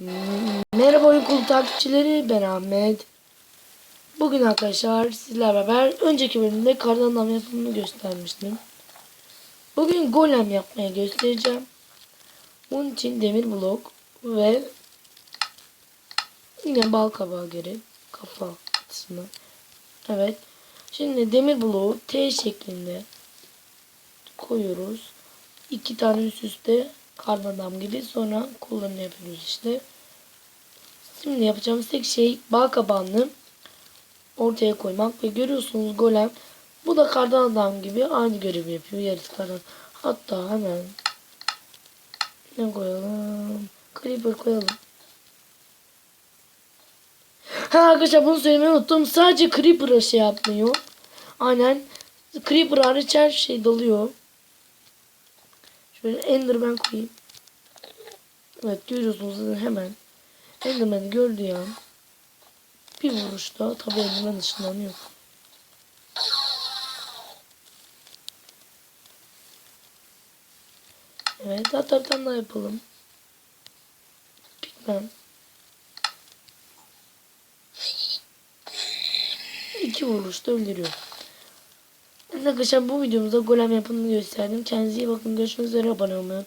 Merhaba oyun takipçileri ben Ahmet. Bugün arkadaşlar sizlerle beraber önceki bölümde kardan adam yapımını göstermiştim. Bugün golem yapmaya göstereceğim. Bunun için demir blok ve yine bal kabağı gerek. Kafa kısmı. Evet. Şimdi demir bloğu T şeklinde koyuyoruz. İki tane üst üste kardan adam gibi sonra kollarını yapıyoruz işte. Şimdi yapacağımız tek şey bal kabağını ortaya koymak ve görüyorsunuz golem bu da kardan adam gibi aynı görevi yapıyor yaratıklardan. Hatta hemen ne koyalım? Creeper koyalım. Ha arkadaşlar bunu söylemeyi unuttum. Sadece Creeper'a şey yapmıyor. Aynen. Creeper hariç her şey dalıyor. Şöyle Enderman koyayım. Evet görüyorsunuz hemen. Enderman'i gördüğü an bir vuruşta tabi Enderman ışınlanıyor. Evet hatta bir tane daha yapalım. Pigman. İki vuruşta öldürüyor. Arkadaşlar bu videomuzda golem yapımını gösterdim. Kendinize iyi bakın. Görüşmek üzere. Abone olmayı